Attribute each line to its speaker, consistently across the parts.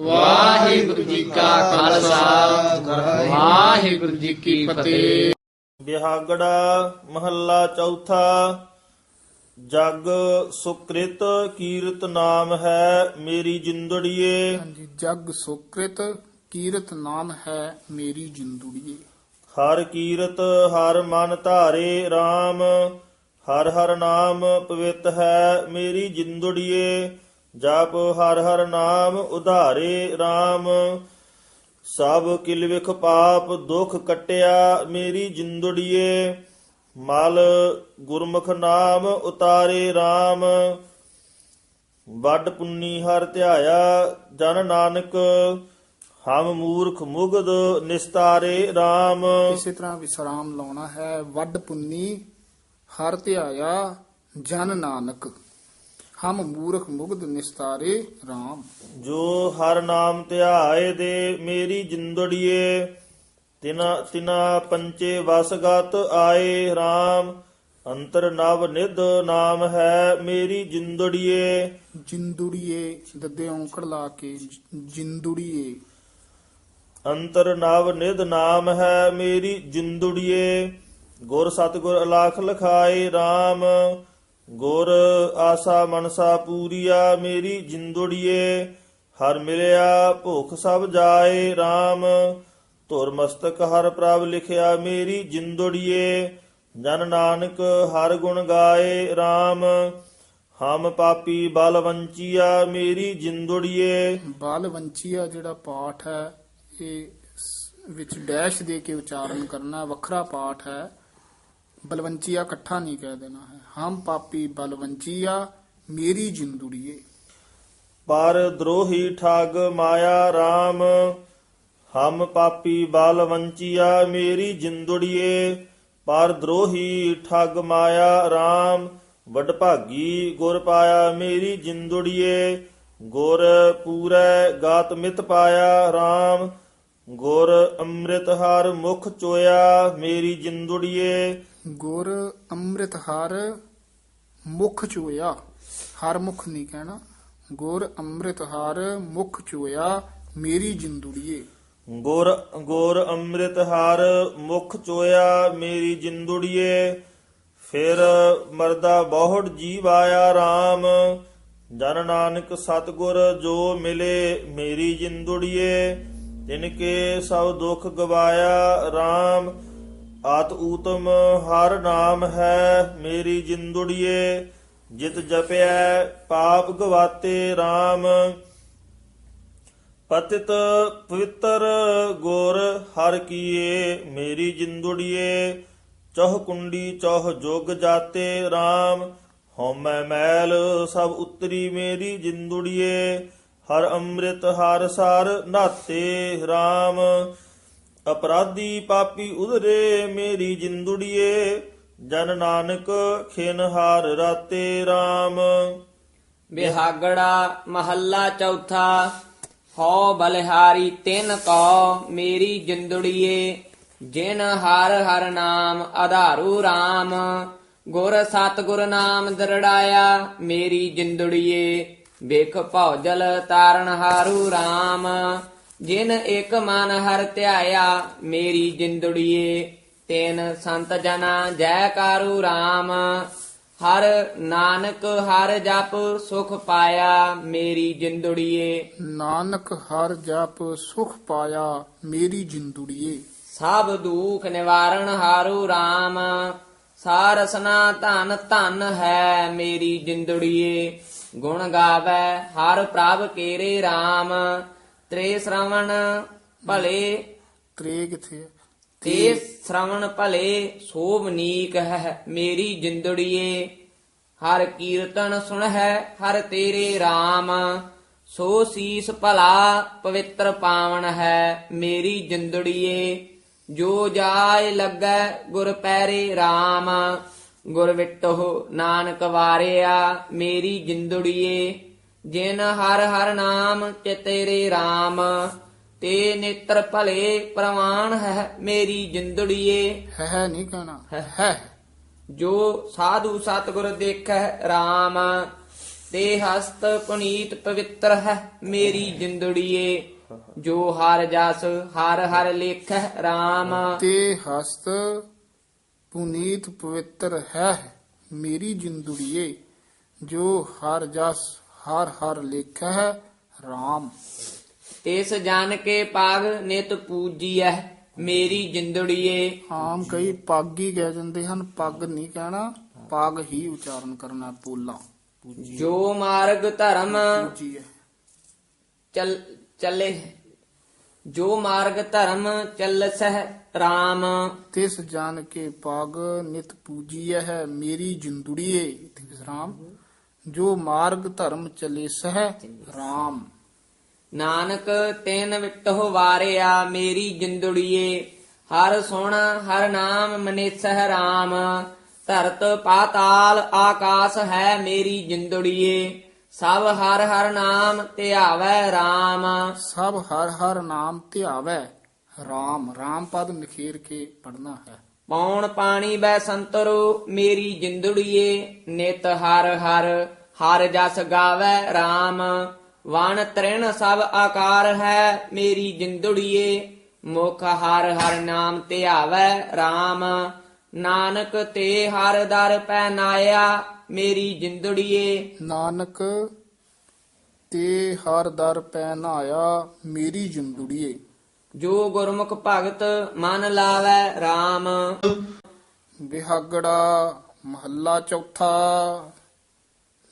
Speaker 1: ਵਾਹਿਗੁਰੂ ਜੀ ਕਾ ਖਾਲਸਾ। ਵਾਹਿਗੁਰੂ ਜੀ ਕੀ ਫਤਿਹ।
Speaker 2: ਬਿਹਾਗੜਾ ਮਹੱਲਾ ਚੌਥਾ। ਜਗ ਸੁਕ੍ਰਿਤ ਕੀਰਤ ਨਾਮ ਹੈ ਮੇਰੀ ਜਿੰਦੜੀਏ।
Speaker 3: ਹਾਂਜੀ ਜਗ ਸੁਕ੍ਰਿਤ ਕੀਰਤ ਨਾਮ ਹੈ ਮੇਰੀ ਜਿੰਦੁੜੀਏ।
Speaker 2: ਹਰ ਕੀਰਤ ਹਰ ਮਨ ਧਾਰੇ RAM ਹਰ ਹਰ ਨਾਮ ਪਵਿੱਤ ਹੈ ਮੇਰੀ ਜਿੰਦੜੀਏ। ਜਪ ਹਰ ਹਰ ਨਾਮ ਉਧਾਰੇ RAM ਸਭ ਕਿਲ ਵਿਖ ਪਾਪ ਦੁਖ ਕਟਿਆ ਮੇਰੀ ਜਿੰਦੜੀਏ। ਮਲ ਗੁਰਮੁਖ ਨਾਮ ਉਤਾਰੇ RAM ਵੱਡ ਪੁੰਨੀ ਹਰ ਧਿਆਇਆ ਜਨ ਨਾਨਕ। ਹਮ ਮੂਰਖ ਮੁਗਦ ਨਿਸਤਾਰੇ RAM
Speaker 3: ਇਸੇ ਤਰ੍ਹਾਂ ਵਿਸਰਾਮ ਲਾਉਣਾ ਹੈ। ਵੱਡ ਪੁੰਨੀ ਹਰ ਧਿਆਇਆ ਜਨ ਨਾਨਕ। ਹਮ ਮੂਰਖ ਮੁਗਧ ਨਿਸਤਾਰੇ RAM
Speaker 2: ਜੋ ਹਰ ਨਾਮ ਧਿਆਏ ਦੇ ਮੇਰੀ ਜਿੰਦੜੀਏ ਤਿਨਾ ਤਿਨਾ ਪੰਚੇ ਵਸਗਤ ਆਏ RAM ਅੰਤਰ ਨਵ ਨਿਧ ਨਾਮ ਹੈ ਮੇਰੀ ਜਿੰਦੜੀਏ।
Speaker 3: ਜਿੰਦੁੜੀਏ ਦੱਦੇ ਔਂਕੜ ਲਾ ਕੇ ਜਿੰਦੁੜੀਏ।
Speaker 2: ਅੰਤਰ ਨਵ ਨਿਧ ਨਾਮ ਹੈ ਮੇਰੀ ਜਿੰਦੜੀਏ। ਗੁਰ ਸਤਗੁਰ ਅਲਾਖ ਲਖਾਏ RAM ਗੁਰ ਆਸਾ ਮਨਸਾ ਪੂਰੀਆ ਮੇਰੀ ਜਿੰਦੜੀਏ, ਹਰ ਮਿਲਿਆ ਭੁਖ ਸਭ ਜਾਏ RAM ਧੁਰ ਮਸਤਕ ਹਰ ਪ੍ਰਭ ਲਿਖਿਆ ਮੇਰੀ ਜਿੰਦੜੀਏ, ਜਨ ਨਾਨਕ ਹਰ ਗੁਣ ਗਾਏ RAM ਹਮ ਪਾਪੀ ਬਲਵੰਚੀਆ ਮੇਰੀ ਜਿੰਦੜੀਏ।
Speaker 3: ਬਾਲ ਵੰਚੀਆ ਜਿਹੜਾ ਪਾਠ ਹੈ, ਇਹ ਸ- ਵਿੱਚ ਡੈਸ਼ ਦੇ ਕੇ ਉਚਾਰਨ ਕਰਨਾ ਵੱਖਰਾ ਪਾਠ ਹੈ। ਬਲਵੰਚੀਆ ਇਕੱਠਾ ਨਹੀਂ ਕਹਿ ਦੇਣਾ ਹੈ। ਹਮ ਪਾਪੀ ਬਲਵੰਚੀਆ, ਮੇਰੀ ਜਿੰਦੁੜੀਏ।
Speaker 2: ਪਰ ਦਰੋਹੀ ਠੱਗ ਮਾਇਆ RAM ਹਮ ਪਾਪੀ ਬਾਲ ਵੰਚੀਆ ਮੇਰੀ ਜਿੰਦੜੀਏ। ਪਰ ਦਰੋਹੀ ਠੱਗ ਮਾਇਆ RAM ਵਡਭਾਗੀ ਗੁਰ ਪਾਇਆ, ਮੇਰੀ ਜਿੰਦੜੀਏ। ਗੁਰ ਪੂਰੈ ਗਾਤ ਮਿਤ ਪਾਇਆ RAM ਗੁਰ ਅੰਮ੍ਰਿਤ ਹਰ ਮੁਖ ਚੋਇਆ ਮੇਰੀ ਜਿੰਦੜੀਏ।
Speaker 3: ਗੁਰ ਅੰਮ੍ਰਿਤ ਹਰ ਮੁਖ ਚੋਇਆ। ਹਰ ਮੁਖ ਨਹੀਂ ਕਹਿਣਾ। ਗੁਰ ਅੰਮ੍ਰਿਤ ਹਰ ਮੁਖ ਚੋਇਆ ਮੇਰੀ ਜਿੰਦੁੜੀਏ।
Speaker 2: ਗੁਰ ਗੁਰ ਅੰਮ੍ਰਿਤ ਹਰ ਮੁਖ ਚੋਇਆ ਮੇਰੀ ਜਿੰਦੁੜੀਏ। ਫਿਰ ਮਰਦਾ ਬਹੁੜ ਜੀਵ ਆਇਆ RAM ਜਨ ਨਾਨਕ ਸਤਗੁਰ ਜੋ ਮਿਲੇ ਮੇਰੀ ਜਿੰਦੁੜੀਏ। ਤਿਨ ਕੇ ਸਭ ਦੁੱਖ ਗਵਾਇਆ RAM ਆਤ ਊਤਮ, ਹਰ ਨਾਮ ਹੈ ਮੇਰੀ ਜਿੰਦੁੜੀਏ, ਜਿਤ ਜਪਿਆ ਪਾਪ ਗਵਾਤੇ RAM ਪਤਿਤ ਪਵਿੱਤਰ ਗੋਰ ਹਰ ਕੀਏ, ਮੇਰੀ ਜਿੰਦੁੜੀਏ, ਚੌਹ ਕੁੰਡੀ ਚੌਹ ਜੁਗ ਜਾਤੇ RAM ਹਉਮੈ ਮੈਲ ਸਭ ਉਤਰੀ ਮੇਰੀ ਜਿੰਦੁੜੀਏ ਹਰ ਅੰਮ੍ਰਿਤ ਹਰ ਸਾਰ ਨਾਤੇ RAM ਅਪਰਾਧੀ ਪਾਪੀ ਉਧਰੇ, ਮੇਰੀ ਜਿੰਦੁੜੀਏ, ਜਨ ਨਾਨਕ ਖਿਨ ਹਾਰ ਰਾਤੇ RAM
Speaker 1: ਬਿਹਾਗੜਾ ਮਹੱਲਾ ਚੌਥਾ, ਹਉ ਬਲਿਹਾਰੀ ਤਿਨ ਕੋ ਮੇਰੀ ਜਿੰਦੜੀਏ, ਜਿਨ ਹਰ ਹਰ ਨਾਮ ਆਧਾਰੂ RAM ਗੁਰ ਸਤਿਗੁਰ ਨਾਮ ਦਰੜਾਇਆ, ਮੇਰੀ ਜਿੰਦੜੀਏ ਵੇਖ ਭੌਜਲ ਤਾਰਨ ਹਾਰੂ RAM ਜਿਨ ਇੱਕ ਮਨ ਹਰ ਧਿਆਇਆ ਮੇਰੀ ਜਿੰਦੜੀਏ ਤੈਨ ਸੰਤ ਜਨਾ ਜੈਕਾਰੂ RAM ਹਰ ਨਾਨਕ ਹਰ ਜਪ ਸੁਖ ਪਾਇਆ ਮੇਰੀ ਜਿੰਦੜੀਏ।
Speaker 3: ਨਾਨਕ ਹਰ ਜਪ ਸੁਖ ਪਾਇਆ ਮੇਰੀ ਜਿੰਦੁੜੀਏ।
Speaker 1: ਸਭ ਦੁਖ ਨਿਵਾਰਣ ਹਾਰੂ RAM ਸਾਰਸਨਾ ਧਨ ਧਨ ਹੈ ਮੇਰੀ ਜਿੰਦੜੀਏ। ਗੁਣ ਗਾਵੇ ਹਰ ਪ੍ਰਭ ਕੇਰੇ RAM ਤ੍ਰੇ ਸ਼ਰਵਣ ਭਲੇ
Speaker 3: ਤ੍ਰੇ ਕਿਥੇ ਹੈ
Speaker 1: ਤੇ ਸ਼ਰਵਣ ਭਲੇ ਸੋਭਨੀਕ ਹੈ ਮੇਰੀ ਜਿੰਦੜੀਏ। ਹਰ ਕੀਰਤਨ ਸੁਣ ਹੈ ਹਰ ਤੇਰੇ RAM ਸੋ ਸੀਸ ਭਲਾ ਪਵਿੱਤਰ ਪਾਵਨ ਹੈ ਮੇਰੀ ਜਿੰਦੜੀਏ। ਜੋ ਜਾਏ ਲੱਗੈ ਗੁਰ ਪੈਰੇ RAM ਗੁਰ ਵਿਟੋ ਨਾਨਕ ਵਾਰਿਆ ਮੇਰੀ ਜਿੰਦੜੀਏ ਜਿਨ ਹਰ ਹਰ ਨਾਮ ਚਿਤੇਰੇ RAM ਤੇ ਨੇਤਰ ਭਲੇ ਪ੍ਰਵਾਨ ਹੈ ਮੇਰੀ ਜਿੰਦੜੀਏ।
Speaker 3: ਹੈ ਨਹੀਂ ਕਹਿਣਾ। ਹੈ
Speaker 1: ਜੋ ਸਾਧੂ ਸਤਿਗੁਰ ਦੇਖੈ RAM ਤੇ ਹਸਤ ਪੁਨੀਤ ਪਵਿੱਤਰ ਹੈ ਮੇਰੀ ਜਿੰਦੜੀਏ। ਜੋ ਹਰ ਜਸ ਹਰ ਹਰ ਲੇਖੈ RAM
Speaker 3: ਤੇ ਹਸਤ ਪੁਨੀਤ ਪਵਿੱਤਰ ਹੈ ਮੇਰੀ ਜਿੰਦੁੜੀਏ ਜੋ ਹਰ ਜਸ ਹਰ ਹਰ ਲੇਖਾ ਹੈ RAM
Speaker 1: ਤਿਸ ਜਨ ਕੇ ਪਗ ਨਿਤ ਪੂਜੀਐ ਮੇਰੀ ਜਿੰਦੜੀਏ।
Speaker 3: ਆਮ ਕਈ ਪੱਗ ਹੀ ਕਹਿ ਜਾਂਦੇ ਹਨ ਪੱਗ ਨਹੀਂ ਕਹਿਣਾ ਪੱਗ ਹੀ ਉਚਾਰਨ ਕਰਨਾ ਪੋਲਾ।
Speaker 1: ਜੋ ਮਾਰਗ ਧਰਮ ਚੱਲ ਚੱਲੇ ਜੋ ਮਾਰਗ ਧਰਮ ਚੱਲਸਹਿ RAM
Speaker 3: ਤਿਸ ਜਾਣ ਕੇ ਪੱਗ ਨਿਤ ਪੂਜੀ ਹੈ ਮੇਰੀ ਜਿੰਦੁੜੀਏ ਇਥੇ ਵਿਸਰਾਮ ਜੋ ਮਾਰਗ ਧਰਮ ਚਲੇ ਸਹਿ RAM
Speaker 1: ਨਾਨਕ ਤੈਨ ਵਿਟਹੁ ਵਾਰਿਆ ਮੇਰੀ ਜਿੰਦੜੀਏ ਹਰ ਸੁਣ ਹਰ ਨਾਮ ਮਨੇਸਹਿ RAM ਧਰਤ ਪਾਤਾਲ ਆਕਾਸ ਹੈ ਮੇਰੀ ਜਿੰਦੜੀਏ ਸਭ ਹਰ ਹਰ ਨਾਮ ਧਿਆਵੈ RAM
Speaker 3: ਸਭ ਹਰ ਹਰ ਨਾਮ ਧਿਆਵੈ RAM RAM ਪਦ ਨਿਖੇਰ ਕੇ ਪੜਨਾ ਹੈ।
Speaker 1: ਪੌਣ ਪਾਣੀ ਬੈ ਸੰਤਰੋ ਮੇਰੀ ਜਿੰਦੜੀਏ ਨਿਤ ਹਰ ਹਰ ਹਰ ਜਸ ਗਾਵੈ RAM ਵਣ ਤ੍ਰਿਣ ਸਭ ਆਕਾਰ ਹੈ ਮੇਰੀ ਜਿੰਦੜੀਏ ਮੁਖ ਹਰ ਹਰ ਨਾਮ ਧਿਆਵੈ RAM ਨਾਨਕ ਤੇ ਹਰ ਦਰ ਪੈ ਨਾਇਆ ਮੇਰੀ ਜਿੰਦੜੀਏ।
Speaker 3: ਨਾਨਕ ਤੇ ਹਰ ਦਰ ਪੈ ਨਾਇਆ ਮੇਰੀ ਜਿੰਦੁੜੀਏ।
Speaker 1: ਜੋ ਗੁਰਮੁਖ ਭਗਤ ਮਨ ਲਾਵੈ RAM
Speaker 3: ਬਿਹਾਗੜਾ ਮਹੱਲਾ ਚੌਥਾ।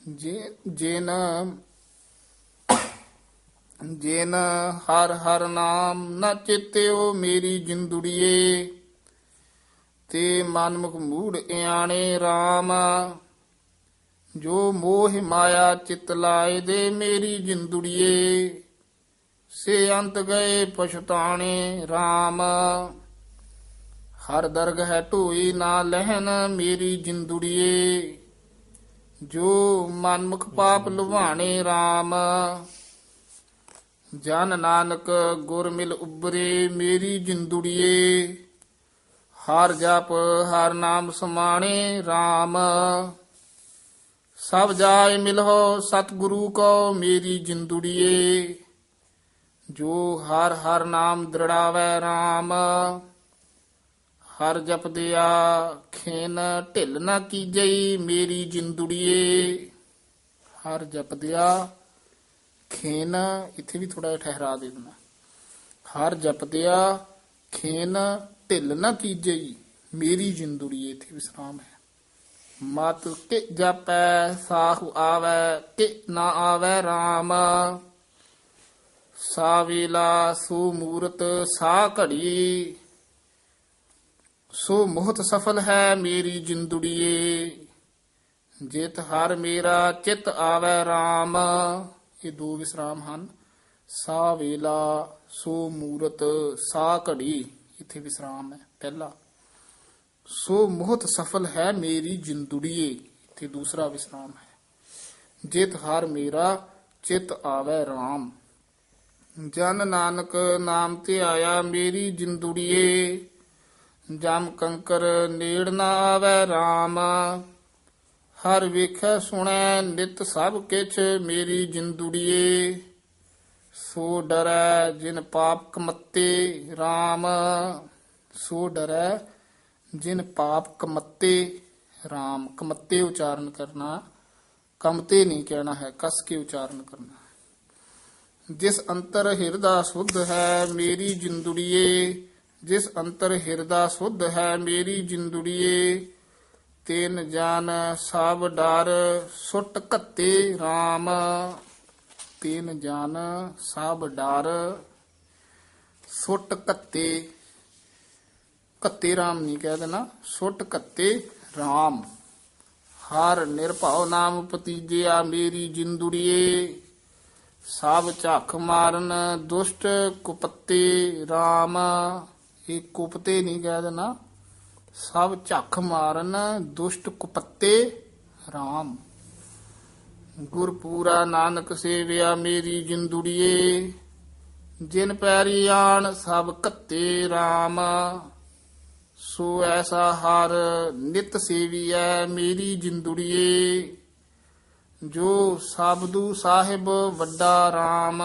Speaker 3: ਜੇ, ਜਿਨ ਜਿਨ ਹਰ ਹਰ ਨਾਮ ਨ ਚਿਤਿਓ ਮੇਰੀ ਜਿੰਦੁੜੀਏ। ਤੇ ਮਨਮੁਖ ਮੂੜ ਇਆਣੇ RAM ਜੋ ਮੋਹ ਮਾਇਆ ਚਿਤ ਲਾਏ ਦੇ ਮੇਰੀ ਜਿੰਦੁੜੀਏ। ਸੇ ਅੰਤ ਗਏ ਪਛਤਾਣੇ RAM ਹਰ ਦਰਗ ਹੈ ਢੋਈ ਨਾ ਲਹਿਨ ਮੇਰੀ ਜਿੰਦੁੜੀਏ। ਜੋ ਮਨਮੁਖ ਪਾਪ ਲੁਭਾਣੇ RAM ਜਨ ਨਾਨਕ ਗੁਰ ਮਿਲ ਉਬਰੇ ਮੇਰੀ ਜਿੰਦੁੜੀਏ। ਹਰ ਜਪ, ਹਰ ਨਾਮ ਸਮਾਣੇ RAM ਸਭ ਜਾਏ ਮਿਲੋ ਸਤਿਗੁਰੂ ਕੋ ਮੇਰੀ ਜਿੰਦੁੜੀਏ। ਜੋ ਹਰ ਹਰ ਨਾਮ ਦ੍ਰਿੜਾਵੈ RAM ਹਰ ਜਪਦਿਆ ਖੇਨ ਢਿੱਲ ਨਾ ਕੀਜਈ ਮੇਰੀ ਜਿੰਦੁੜੀਏ। ਹਰ ਜਪਦਿਆ ਖੇਨ, ਇੱਥੇ ਵੀ ਥੋੜਾ ਠਹਿਰਾ ਦੇ ਦੇਣਾ ਹਰ ਜਪਦਿਆ ਖੇਨ ਢਿੱਲ ਨਾ ਕੀਜਈ ਮੇਰੀ ਜਿੰਦੁੜੀਏ, ਇੱਥੇ ਵਿਸਰਾਮ ਹੈ। ਮਤ ਕਿ ਜਪੈ, ਸਾਹੁ ਆਵੈ, ਕਿ ਨਾ ਆਵੈ RAM ਸਾ ਵੇਲਾ ਸੋ ਮੂਰਤ ਸਾ ਘੜੀ। ਸੋ ਮੋਹਤ ਸਫਲ ਹੈ ਮੇਰੀ ਜਿੰਦੁੜੀਏ। ਜਿਤ ਹਰ ਮੇਰਾ ਚਿਤ ਆਵੈ RAM ਇਹ ਦੋ ਵਿਸਰਾਮ ਹਨ। ਸਾ ਵੇਲਾ ਸੋ ਮੂਰਤ ਸਾ ਘੜੀ। ਇੱਥੇ ਵਿਸਰਾਮ ਹੈ ਪਹਿਲਾ। ਸੋ ਮੋਹਤ ਸਫਲ ਹੈ ਮੇਰੀ ਜਿੰਦੁੜੀਏ। ਇੱਥੇ ਦੂਸਰਾ ਵਿਸਰਾਮ ਹੈ। ਜਿਤ ਹਰ ਮੇਰਾ ਚਿਤ ਆਵੈ RAM ਜਨ ਨਾਨਕ ਨਾਮ ਤੇ ਆਇਆ ਮੇਰੀ ਜਿੰਦੁੜੀਏ, ਜਮ ਕੰਕਰ ਨੇੜ ਨਾ ਆਵੈ RAM ਹਰ ਵੇਖੈ ਸੁਣੈ ਨਿਤ ਸਭ ਕਿਛ ਮੇਰੀ ਜਿੰਦੁੜੀਏ। ਸੋ ਡਰੈ ਜਿਨ ਪਾਪ ਕਮੱਤੇ RAM ਸੋ ਡਰੈ ਜਿਨ ਪਾਪ ਕਮੱਤੇ RAM ਕਮੱਤੇ ਉਚਾਰਨ ਕਰਨਾ, ਕਮਤੇ ਨਹੀਂ ਕਹਿਣਾ ਹੈ, ਕਸ ਕੇ ਉਚਾਰਨ ਕਰਨਾ। ਜਿਸ ਅੰਤਰ ਹਿਰਦਾ ਸੁਧ ਹੈ ਮੇਰੀ ਜਿੰਦੁੜੀਏ, ਜਿਸ ਅੰਤਰ ਹਿਰਦਾ ਸੁਧ ਹੈ ਮੇਰੀ ਜਿੰਦੁੜੀਏ, ਤਿਨ ਜਾਨ ਸਭ ਡਰ ਸੁਟ ਕੱਤੇ RAM ਤਿਨ ਜਨ ਸਭ ਡਰ ਸੁਟ ਕੱਤੇ ਘੱਤੇ RAM ਨਹੀਂ ਕਹਿ ਦੇਣਾ, ਸੁੱਟ ਕੱਤੇ RAM ਹਰ ਨਿਰਭਉ ਨਾਮ ਪਤੀਜਿਆ ਮੇਰੀ ਜਿੰਦੁੜੀਏ। ਸਭ ਝੱਖ ਮਾਰਨ ਦੁਸ਼ਟ ਕੁਪਤੇ RAM ਇਹ ਕੁਪਤੇ ਨਹੀਂ ਕਹਿ ਦੇਣਾ। ਸਭ ਝੱਖ ਮਾਰਨ ਦੁਸ਼ਟ ਕੁਪਤੇ RAM ਗੁਰਪੂਰਾ ਨਾਨਕ ਸੇਵਿਆ ਮੇਰੀ ਜਿੰਦੁੜੀਏ। ਜਿਨ ਪੈਰੀ ਆਣ ਸਭ ਕੱਤੇ RAM ਸੋ ਐਸਾ ਹਰ ਨਿਤ ਸੇਵੀਐ ਮੇਰੀ ਜਿੰਦੁੜੀਏ। ਜੋ ਸਾਬਦੂ ਸਾਹਿਬ ਵੱਡਾ RAM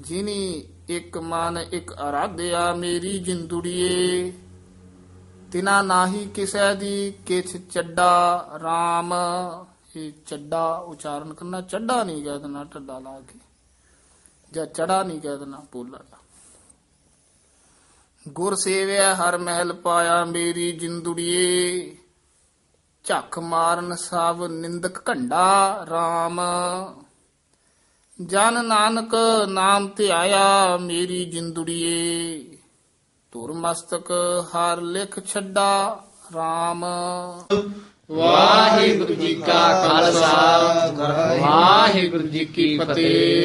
Speaker 3: ਜਿਨੀ ਇੱਕ ਮਨ ਇੱਕ ਅਰਾਧਿਆ ਮੇਰੀ ਜਿੰਦੁੜੀਏ। ਤਿਨਾ ਨਾਹੀ ਕਿਸੈ ਦੀ ਕਿਛ ਚੱਡਾ RAM ਇਹ ਚੱਡਾ ਉਚਾਰਨ ਕਰਨਾ, ਚੱਡਾ ਨਹੀਂ ਕਹਿ ਦੇਣਾ, ਢੱਡਾ ਲਾ ਕੇ। ਜਾਂ ਚੜਾ ਨਹੀਂ ਕਹਿ ਦੇਣਾ, ਪੋਲਾ ਗੁਰ ਸੇਵਿਆ ਹਰ ਮਹਿਲ ਪਾਇਆ ਮੇਰੀ ਜਿੰਦੁੜੀਏ। ਝੱਖ ਮਾਰਨ ਸਭ ਨਿੰਦਕ ਘੰਡਾ RAM ਜਨ ਨਾਨਕ ਨਾਮ ਧਿਆਇਆ ਮੇਰੀ ਜਿੰਦੁੜੀਏ। ਤੁਰ ਮਸਤਕ ਹਰ ਲਿਖ ਛੱਡਾ RAM ਵਾਹਿਗੁਰੂ ਜੀ ਕਾ ਖਾਲਸਾ, ਵਾਹਿਗੁਰੂ ਜੀ ਕੀ ਫਤਿਹ।